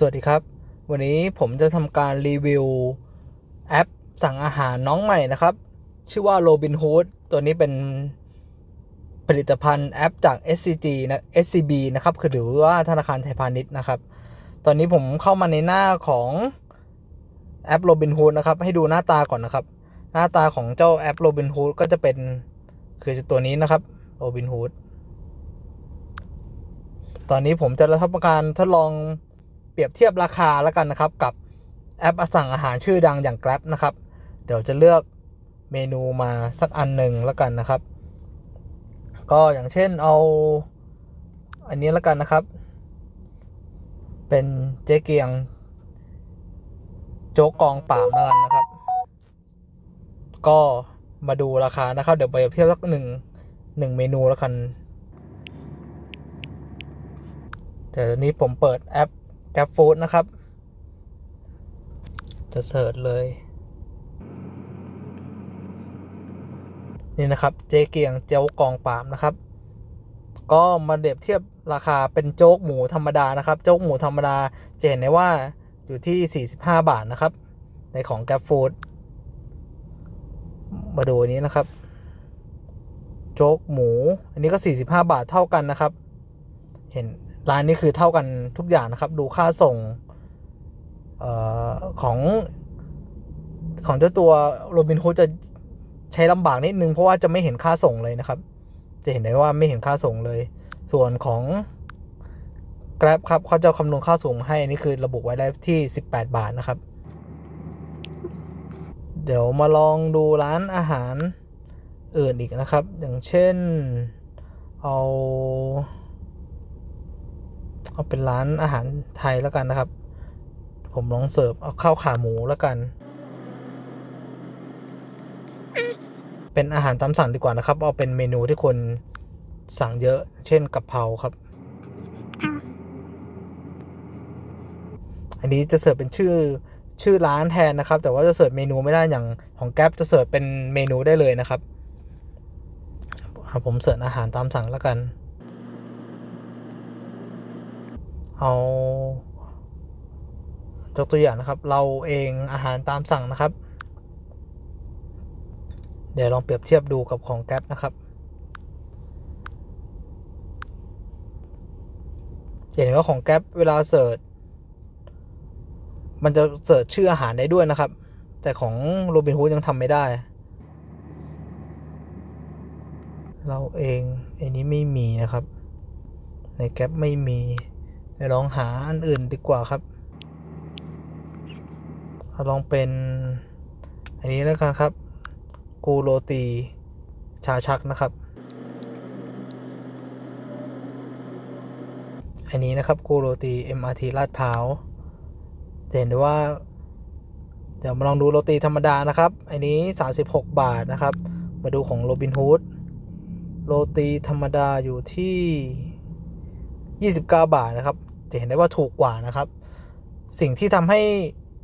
สวัสดีครับ วันนี้ผมจะทำการรีวิวแอปสั่งอาหารน้องใหม่นะครับ ชื่อว่า Robinhood ตัวนี้เป็นผลิตภัณฑ์แอปจาก SCG นะ SCB นะครับ คือหรือว่าธนาคารไทยพาณิชย์นะครับ ตอนนี้ผมเข้ามาในหน้าของแอป Robinhood นะครับ ให้ดูหน้าตาก่อนนะครับ หน้าตาของเจ้าแอป Robinhood ก็จะเป็นคือตัวนี้นะครับ Robinhood ตอนนี้ผมจะทำการทดลอง ปรียบเทียบราคาแล้วกันนะครับ กับแอปสั่งอาหารชื่อดังอย่าง Grab นะครับ เดี๋ยวจะเลือกเมนูมาสักอันหนึ่งแล้วกันนะครับ ก็อย่างเช่นเอาอันนี้แล้วกันนะครับ เป็นเจ๊เกียง โจ๊กกองป่ามลันนะครับ ก็มาดูราคานะครับ เดี๋ยวไปเปรียบเทียบสักหนึ่งหนึ่งเมนูแล้วกัน เดี๋ยวนี้ผมเปิดแอป Grab Food นะครับ จะเสิร์ชเลย นี่นะครับ เจเกียงเจ้ากองปามนะครับ ก็มาเดบเทียบราคาเป็นโจ๊กหมูธรรมดานะครับ โจ๊กหมูธรรมดาจะเห็นได้ว่าอยู่ที่ 45 บาทนะครับ ในของ Grab Food มาดูนนี้นะครับ โจ๊กหมู อันนี้ก็ 45 บาทเท่ากันนะครับ เห็น ร้านนี้คือเท่ากันทุกอย่างนะครับ ดูค่าส่งออของของเจ้าตัวโรบินฮูดจะใช้ลำบากนิดนึงเพราะว่าจะไม่เห็นค่าส่งเลยนะครับ จะเห็นได้ว่าไม่เห็นค่าส่งเลย ส่วนของ Grab ครับเขาจะคำนวณค่าส่งให้อันนี้คือระบุไว้ได้ที่ 18 บาทนะครับ เดี๋ยวมาลองดูร้านอาหารอื่นอีกนะครับ อย่างเช่นเอา เอาเป็นร้านอาหารไทยแล้วกันนะครับ ผมลองเสิร์ฟเอาข้าวขาหมูแล้วกัน เป็นอาหารตามสั่งดีกว่านะครับ เอาเป็นเมนูที่คนสั่งเยอะเช่นกะเพราครับ อันนี้จะเสิร์ฟเป็นชื่อชื่อร้านแทนนะครับ แต่ว่าจะเสิร์ฟเมนูไม่ได้อย่างของแก๊ปจะเสิร์ฟเป็นเมนูได้เลยนะครับผมเสิร์ฟอาหารตามสั่งแล้วกัน เอายกตัวอย่างนะครับ เราเองอาหารตามสั่งนะครับ เดี๋ยวลองเปรียบเทียบดูกับของแก๊ปนะครับ เห็นว่าของแก๊ปเวลาเสิร์ชมันจะเสิร์ชชื่ออาหารได้ด้วยนะครับ แต่ของโรบินฮูดยังทำไม่ได้ เราเองอันนี้ไม่มีนะครับ ในแก๊ปไม่มี เดี๋ยวลองหาอันอื่นดีกว่าครับเราลองเป็น อันนี้แล้วกันครับ กูโรตีชาชักนะครับ อันนี้นะครับกูโรตี MRT ลาดพร้าวเห็นได้ว่า เดี๋ยวมาลองดูโรตีธรรมดานะครับ อันนี้ 36 บาทนะครับ มาดูของโรบินฮูดโรตีธรรมดาอยู่ที่ 29 บาทนะครับ จะเห็นได้ว่าถูกกว่านะครับ สิ่งที่ทำให้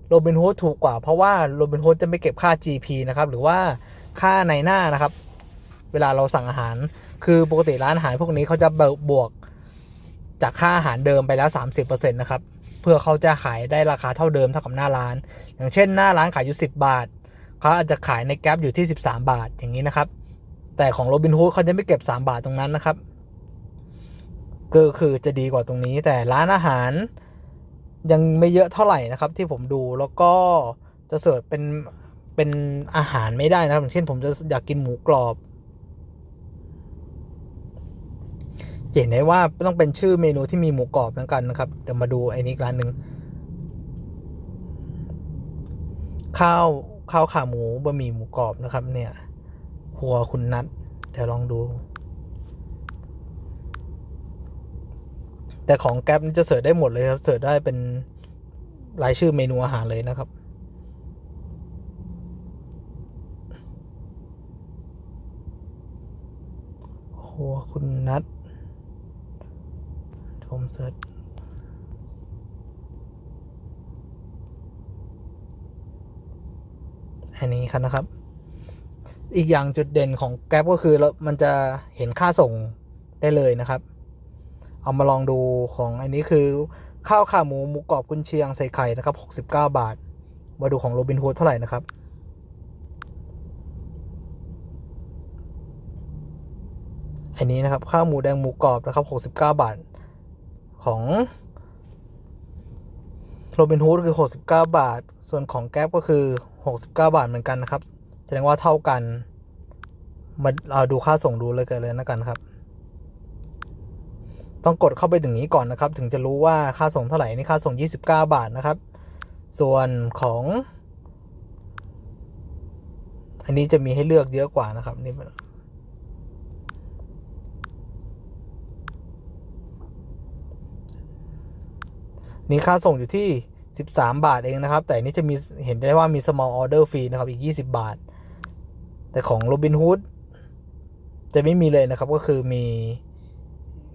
โรบินฮูดถูกกว่า เพราะว่าโรบินฮูดจะไม่เก็บค่า GP นะครับ หรือว่าค่าในหน้านะครับ เวลาเราสั่งอาหาร คือปกติร้านอาหารพวกนี้เขาจะบวกจากค่าอาหารเดิมไปแล้ว 30%นะครับ เพื่อเขาจะขายได้ราคาเท่าเดิมเท่ากับหน้าร้าน อย่างเช่นหน้าร้านขายอยู่ 10 บาท เขาอาจจะขายในแก๊ปอยู่ที่ 13 บาทอย่างนี้นะครับ แต่ของโรบินฮูดเขาจะไม่เก็บ 3 บาทตรงนั้นนะครับ ก็คือจะดีกว่าตรงนี้ แต่ร้านอาหารยังไม่เยอะเท่าไหร่นะครับ ที่ผมดูแล้วก็จะเสิร์ฟเป็นเป็นอาหารไม่ได้นะครับเช่นผมจะอยากกินหมูกรอบเห็นได้ว่าต้องเป็นชื่อเมนูที่มีหมูกรอบแล้วกันนะครับ เดี๋ยวมาดูไอ้นี้ร้านหนึ่งข้าวข้าวขาหมูบะหมี่หมูกรอบนะครับ เนี่ยครัวคุณนัทเดี๋ยวลองดู แต่ของแก๊ปจะเสิร์ชได้หมดเลยครับ เสิร์ชได้เป็นรายชื่อเมนูอาหารเลยนะครับครัวคุณนัทผมเสิร์ชอันนี้ครับนะครับ อีกอย่างจุดเด่นของแก๊ปก็คือมันจะเห็นค่าส่งได้เลยนะครับ เอามาลองดูของอันนี้คือ ข้าวขาหมูหมูกรอบกุนเชียงใส่ไข่นะครับ69 บาท มาดูของโรบินฮูดเท่าไหร่นะครับอันนี้นะครับข้าวหมูแดงหมูกรอบนะครับ69 บาท ของโรบินฮูดคือ 69 บาท ส่วนของแก๊ปก็คือ 69 บาทเหมือนกันนะครับ แสดงว่าเท่ากัน มาเอาดูค่าส่งดูเลยกันเลยนะกันครับ ต้องกดเข้าไปอย่างนี้ก่อนนะครับ ถึงจะรู้ว่าค่าส่งเท่าไหร่นี่ค่าส่ง 29 บาทนะครับ ส่วนของ อันนี้จะมีให้เลือกเยอะกว่านะครับนี่นี่ค่าส่งอยู่ที่ 13 บาทเองนะครับ แต่นนี้จะมีเห็นได้ว่ามี small order fee นะครับ อีก 20 บาท แต่ของ Robinhood จะไม่มีเลยนะครับ ก็คือมี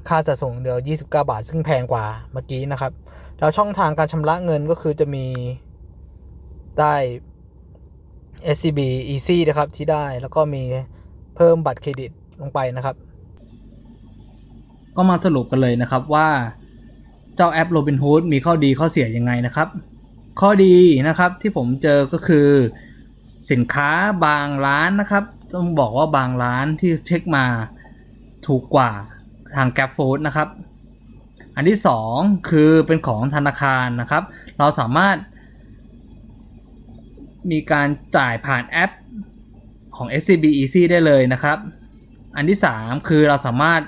ค่าจัดส่งเดียว 29 บาท ซึ่งแพงกว่าเมื่อกี้นะครับ แล้วช่องทางการชำระเงินก็คือจะมีได้ SCB Easy นะครับที่ได้แล้วก็มีเพิ่มบัตรเครดิตลงไปนะครับ ก็มาสรุปกันเลยนะครับว่าเจ้าแอป Robinhood มีข้อดีข้อเสียยังไงนะครับ ข้อดีนะครับที่ผมเจอก็คือสินค้าบางร้านนะครับ ต้องบอกว่าบางร้านที่เช็คมาถูกกว่า ทาง Gap Food นะครับ อันที่ 2 คือเป็นของธนาคารนะครับ เราสามารถ มีการจ่ายผ่านแอปของ SCB Easy ได้เลยนะครับ อันที่ 3 คือเราสามารถ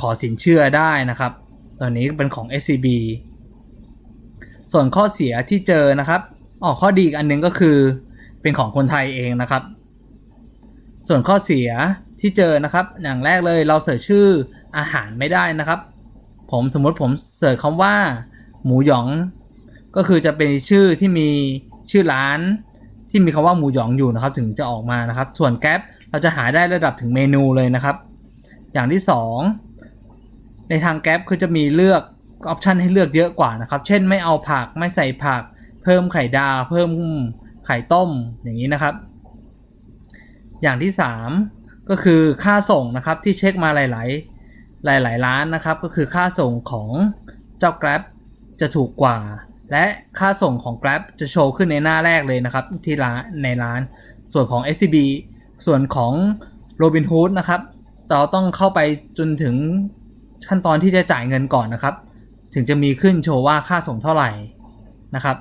ขอสินเชื่อได้นะครับ ตัวนี้เป็นของ SCB ส่วนข้อเสียที่เจอนะครับอ๋อข้อดีอีกอันหนึงก็คือเป็นของคนไทยเองนะครับ ส่วนข้อเสีย ที่เจอนะครับ อย่างแรกเลยเราเสิร์ชชื่ออาหารไม่ได้นะครับ ผมสมมติผมเสิร์ชคำว่า หมูหยอง ก็คือจะเป็นชื่อที่มีชื่อร้าน ที่มีคำว่าหมูหยองอยู่นะครับ ถึงจะออกมานะครับ ส่วนแก๊ปเราจะหาได้ระดับถึงเมนูเลยนะครับ อย่างที่ 2 ในทางแก๊ปคือจะมีเลือกออปชันให้เลือกเยอะกว่านะครับ เช่นไม่เอาผักไม่ใส่ผัก เพิ่มไข่ดาวเพิ่มไข่ต้มอย่างนี้นะครับ อย่างที่ 3 ก็คือค่าส่งนะครับที่เช็คมาหลาย ๆ หลาย ๆ ร้านนะครับ ก็คือค่าส่งของเจ้า Grab จะถูกกว่า และค่าส่งของ Grab จะโชว์ขึ้นในหน้าแรกเลยนะครับที่ร้านในร้าน ส่วนของ SCB ส่วนของ Robinhood นะครับเราต้องเข้าไปจนถึงขั้นตอนที่จะจ่ายเงินก่อนนะครับ ถึงจะมีขึ้นโชว์ว่าค่าส่งเท่าไหร่นะครับ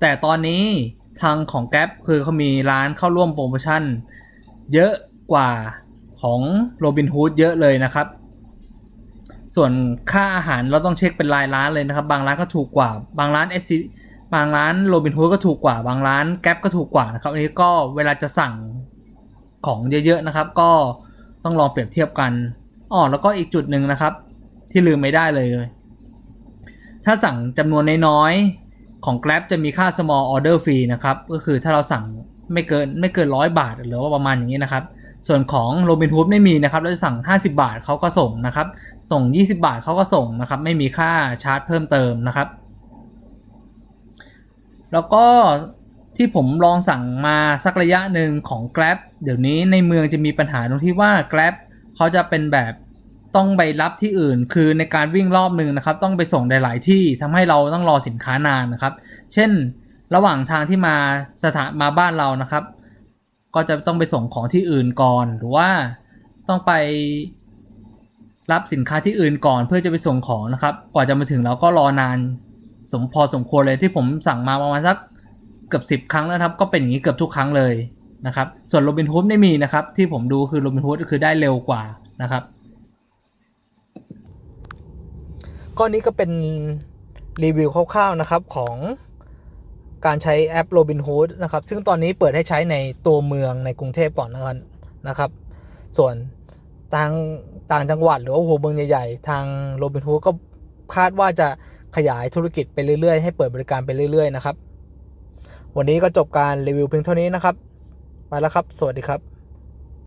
แต่ตอนนี้ทางของ g ก a p คือเขามีร้านเข้าร่วมโปรโมชั่น เยอะกว่าของ Robinhood เยอะเลยนะครับ ส่วนค่าอาหารเราต้องเช็คเป็นรายร้านเลยนะครับ บางร้านก็ถูกกว่า บางร้าน SC บางร้าน Robinhood ก็ถูกกว่า บางร้าน g ก a p ก็ถูกกว่านะครับ อันนี้ก็เวลาจะสั่งของเยอะๆนะครับ ก็ต้องลองเปรียบเทียบกันอ๋อแล้วก็อีกจุดหนึ่งนะครับ ที่ลืมไม่ได้เลย ถ้าสั่งจำนวนน้อยๆของ Grab จะมีค่า small order fee นะครับ ก็คือถ้าเราสั่ง ไม่เกินไม่เกินร้อยบาทหรือว่าประมาณอย่างนี้นะครับ ส่วนของ Robinhood ไม่มีนะครับเราจะสั่ง 50 บาทเขาก็ส่งนะครับ ส่ง 20 บาทเขาก็ส่งนะครับ ไม่มีค่าชาร์จเพิ่มเติมนะครับ แล้วก็ที่ผมลองสั่งมาสักระยะหนึ่งของ Grab เดี๋ยวนี้ในเมืองจะมีปัญหาตรงที่ว่า Grab เขาจะเป็นแบบต้องไปรับที่อื่น คือในการวิ่งรอบหนึ่งนะครับ ต้องไปส่งหลาย ๆ ที่ทำให้เราต้องรอสินค้านานนะครับ เช่น ระหว่างทางที่มาสถานมาบ้านเรานะครับ ก็จะต้องไปส่งของที่อื่นก่อน หรือว่าต้องไปรับสินค้าที่อื่นก่อนเพื่อจะไปส่งของนะครับ กว่าจะมาถึงเราก็รอนานสมพอสมควรเลยที่ผมสั่งมาประมาณสักเกือบสิบครั้งแล้วครับ ก็เป็นอย่างนี้เกือบทุกครั้งเลยนะครับ ส่วนโรบินฮูดไม่มีนะครับ ที่ผมดูคือโรบินฮูดคือได้เร็วกว่านะครับก็นี้ก็เป็นรีวิวคร่าวๆนะครับของ การใช้แอป Robinhood นะครับ ซึ่งตอนนี้เปิดให้ใช้ในตัวเมืองในกรุงเทพก่อนนะครับนะครับ ส่วนทางต่างจังหวัดหรือว่าหัวเมืองใหญ่ๆ ทาง Robinhood ก็คาดว่าจะขยายธุรกิจไปเรื่อยๆ ให้เปิดบริการไปเรื่อยๆ นะครับ วันนี้ก็จบการรีวิวเพียงเท่านี้นะครับ ไปแล้วครับ สวัสดีครับ